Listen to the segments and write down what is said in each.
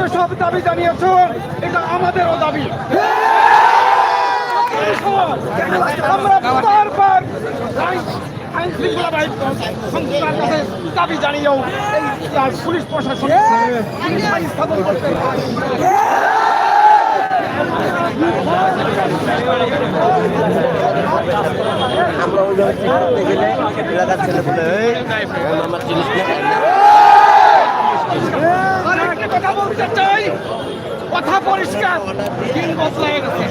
যেসব দাবি জানিয়েছ এটা আমাদেরও দাবি। আমরা বারবার আইন আইন শৃঙ্খলা বাহিনী সংস্থার কাছে দাবি জানিয়েও এই পুলিশ প্রশাসন স্থাপন করতে আমরা ওইভাবে ঠিক গেলে এলাকার ছেলে বলে আমার জিনিস একটা কথা বলতে চাই। কথা পরিষ্কার। দিন বদলায় গেছে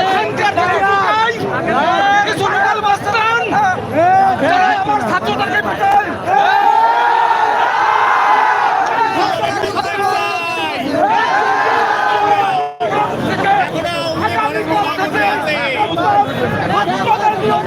এখানকার যারা পিটায়, কিছু লোকাল মাস্তান, যারা আমার ছাত্রদেরকে পিটায়, আগামী পথ থেকে ছাত্রদের নিয়ম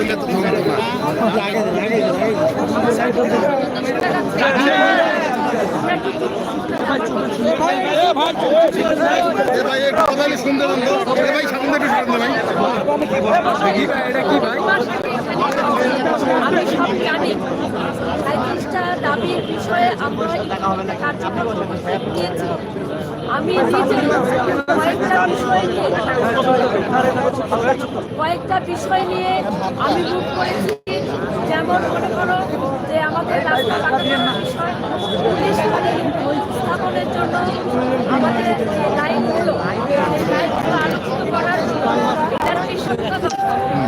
না। ভাই একটু কথা শুনতে ভাই সামনে একটু সরেন না ভাই? আমি কয়েকটা বিষয় নিয়ে কয়েকটা বিষয় নিয়ে আমি মুখ করেছি। যেমন মনে করো যে আমাদের পুলিশ স্থাপনের জন্য আমাদের যে লাইনগুলো আলোচিত করার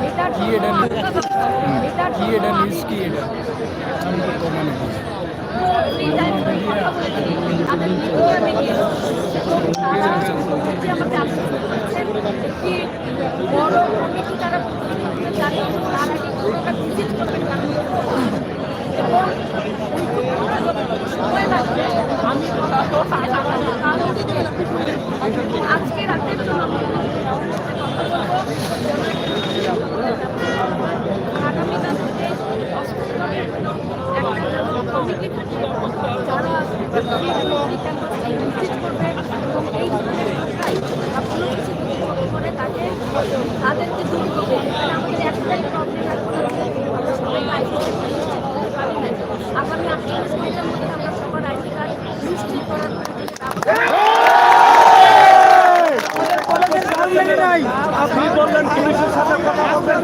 এটার জন্য আত্মা দরকার, এটার জন্য আমি আমি আমি আজকে রাতের জন্য আগামীকাল থেকে অষ্টমের জন্য একটা কমিটি থাকবে যারা এই ক্যাম্পাসে ভিজিট করবে এবং এই ধরনের ঘটনায় আপনারা কিছু কিছু করে তাকে তাদেরকে দূর করবে আমাদের একটাই আমরা আইডি পারি না আগামী আটচল্লিশ মধ্যে আমরা সবার আইডি কার্ড নিশ্চিত করার আপনি বললেন পুলিশের সাথে কথা বলবেন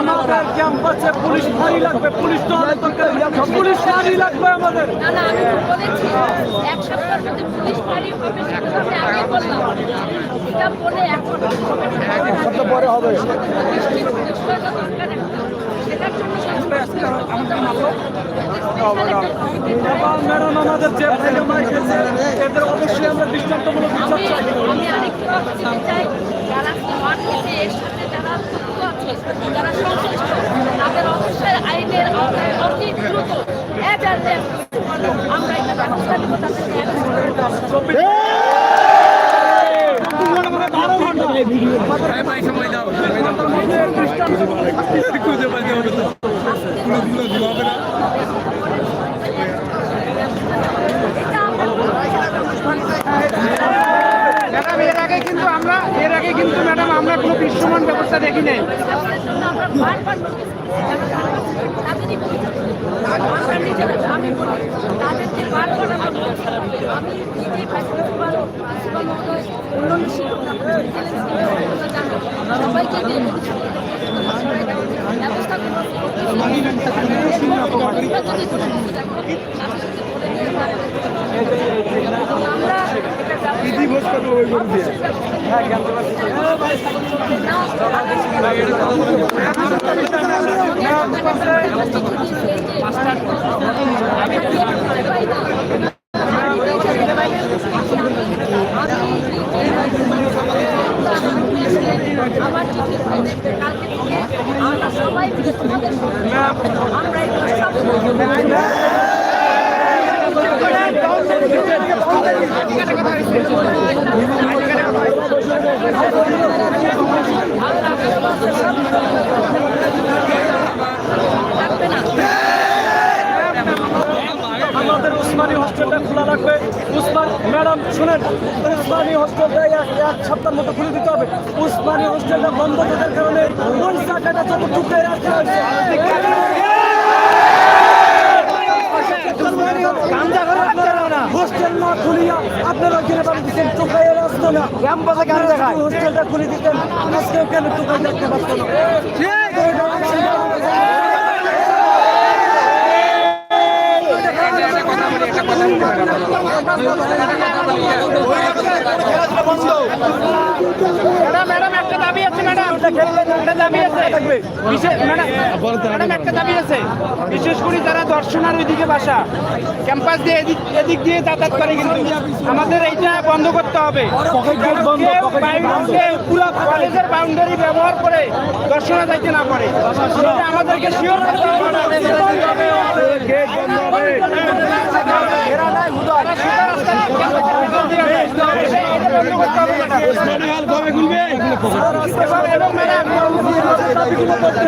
আমাদের ক্যাম্পাসে পুলিশ ফাঁড়ি লাগবে পুলিশ তো দরকার। পুলিশ ফাঁড়ি লাগবে আমাদের। পরে হবে ম্যাডাম আমাদের যে ভাইরা এদের অবশ্যই আমরা দৃষ্টান্তমূলক বিচার আমি চাই যারা স্মার্ট হয়েছে এর সাথে যারা যুক্ত আছে, যারা সংশ্লিষ্ট, তাদের অবশ্যই আইনের আওতায় অতি দ্রুত আমরা একটা ব্যবস্থা নেব তাদেরকে arrest করে দেওয়ার। বারো ঘণ্টা এটা আমরা ম্যাডাম এর আগে কিন্তু আমরা, এর আগে কিন্তু ম্যাডাম আমরা কোনো দৃশ্যমান ব্যবস্থা দেখি নাই। আমরা দিয়ে বলেছি ব্যবস্থা করব বলে দিতে পারে। আমরা আমার সবাই আমরা আমাদের উসমানী হস্টেলটা খোলা রাখবে। উসমান, ম্যাডাম, শুনেন, উসমানী হস্টেলটা এক এক সপ্তাহের মতো খুলে দিতে হবে। উসমানী হস্টেলটা বন্ধ থাকার কারণে জায়গাটা যত টুকরে রাখা হয়েছে? হোস্টেল না খুলিয়া আপনারা কিনে পাবেন দিচ্ছেন টুকাইয়ের আসতো না। ক্যাম্পাসে কেন দেখায় হোস্টেলটা খুলে দিতেন আজকেও কেন টুকাই দেখতে পাচ্ছ না? ম্যাডাম একটা দাবি একটা দাবি আছে। বিশেষ করে যারা দর্শনার ওইদিকে বাসা ক্যাম্পাস দিয়ে এদিক এদিক দিয়ে যাতায়াত করে কিন্তু আমাদের এইটা বন্ধ করতে হবে। পুরো কলেজের বাউন্ডারি ব্যবহার করে দর্শনা যাইতে না পারে। আমাদেরকে শিওর করতে হবে। এবং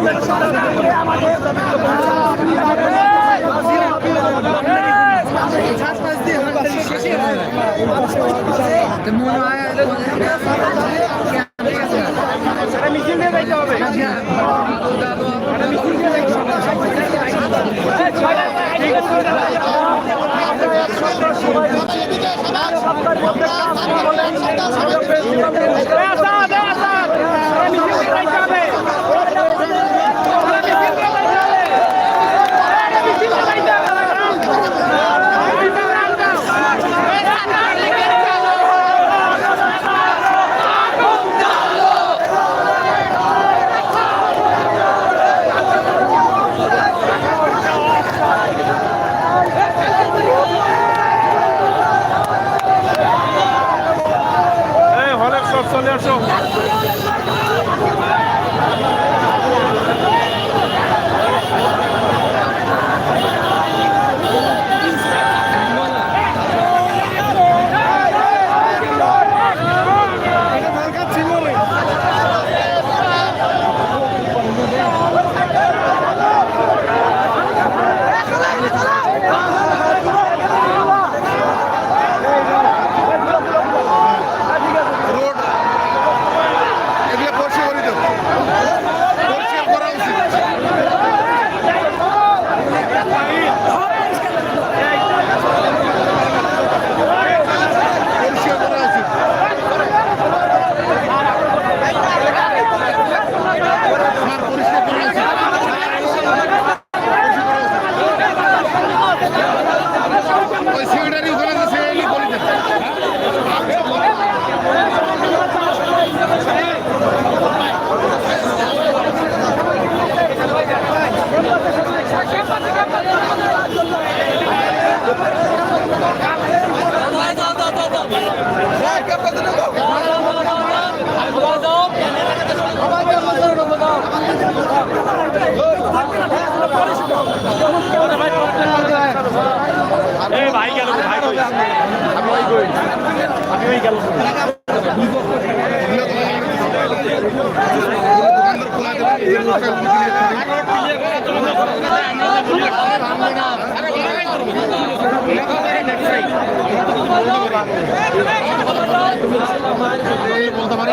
দোকানদার খোলা দেবে বলতে পারি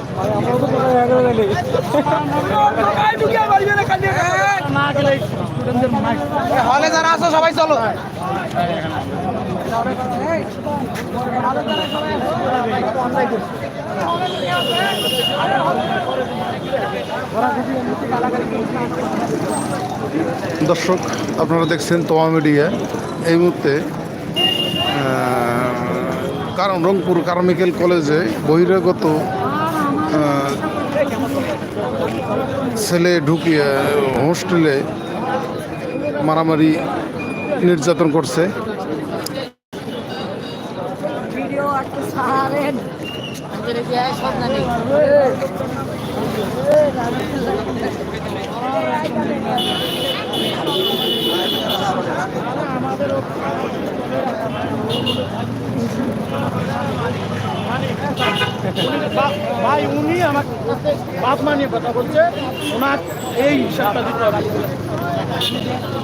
সবাই চলো। দর্শক আপনারা দেখছেন তোমা মিডিয়া। এই মুহূর্তে কারণ রংপুর কারমিকেল কলেজে বহিরাগত ছেলে ঢুকিয়ে হোস্টেলে মারামারি নির্যাতন করছে। ভিডিও ভাই, উনি আমাকে বাপ মা নিয়ে কথা বলছে, ওনার এই হিসাবটা দিতে হবে।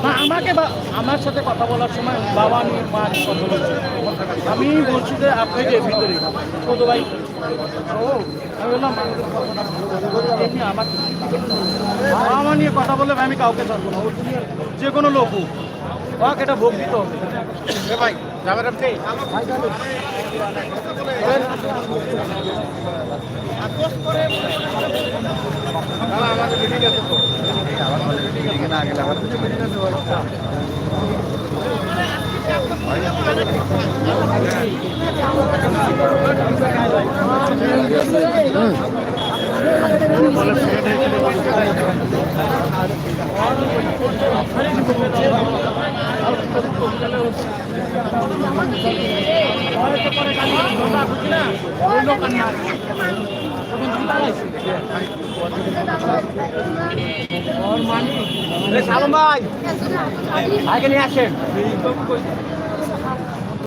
না, আমাকে আমার সাথে কথা বলার সময় বাবা নিয়ে মা বলছে। আমি বলছি যে আপনি যে ভিতরে কত ভাই আমি বললাম এমনি আমার বাবা নিয়ে কথা বললে আমি কাউকে ছাড়বো না। যে কোনো লোক হোক ওকে এটা ভোগ দিতে। হবে ভাই যাবেন আপনি সালম ভাই আগে নিয়ে আসেন